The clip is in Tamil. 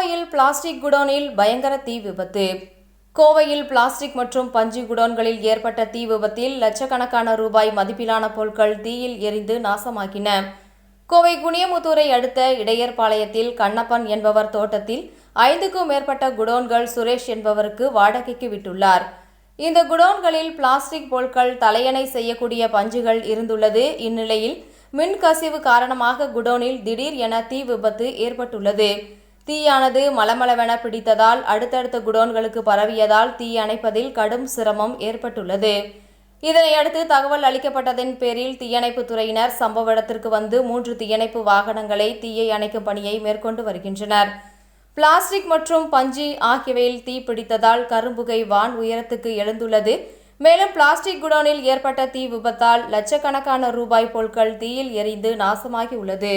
கோவையில் பிளாஸ்டிக் குடோனில் பயங்கர தீ விபத்து. கோவையில் பிளாஸ்டிக் மற்றும் பஞ்சு குடோன்களில் ஏற்பட்ட தீ விபத்தில் லட்சக்கணக்கான ரூபாய் மதிப்பிலான பொருட்கள் தீயில் எரிந்து நாசமாக்கின கோவை குனியமுத்தூரை அடுத்த இடையர்பாளையத்தில் கண்ணப்பன் என்பவர் தோட்டத்தில் ஐந்துக்கும் மேற்பட்ட குடோன்கள் சுரேஷ் என்பவருக்கு வாடகைக்கு விட்டுள்ளார். இந்த குடோன்களில் பிளாஸ்டிக் பொருட்கள் தலையணை செய்யக்கூடிய பஞ்சுகள் இருந்துள்ளது. இந்நிலையில் மின் கசிவு காரணமாக குடோனில் திடீர் என தீ விபத்து ஏற்பட்டுள்ளது. தீயானது மளமளவென பிடித்ததால் அடுத்தடுத்த குடோன்களுக்கு பரவியதால் தீ அணைப்பதில் கடும் சிரமம் ஏற்பட்டுள்ளது. இதனையடுத்து தகவல் அளிக்கப்பட்டதன் பேரில் தீயணைப்பு துறையினர் சம்பவ இடத்திற்கு வந்து மூன்று தீயணைப்பு வாகனங்களை தீயை அணைக்கும் பணியை மேற்கொண்டு வருகின்றனர். பிளாஸ்டிக் மற்றும் பஞ்சு ஆகியவையில் தீ பிடித்ததால் கரும்புகை வான் உயரத்துக்கு எழுந்துள்ளது. மேலும் பிளாஸ்டிக் குடோனில் ஏற்பட்ட தீ விபத்தால் லட்சக்கணக்கான ரூபாய் பொருட்கள் தீயில் எரிந்து நாசமாகியுள்ளது.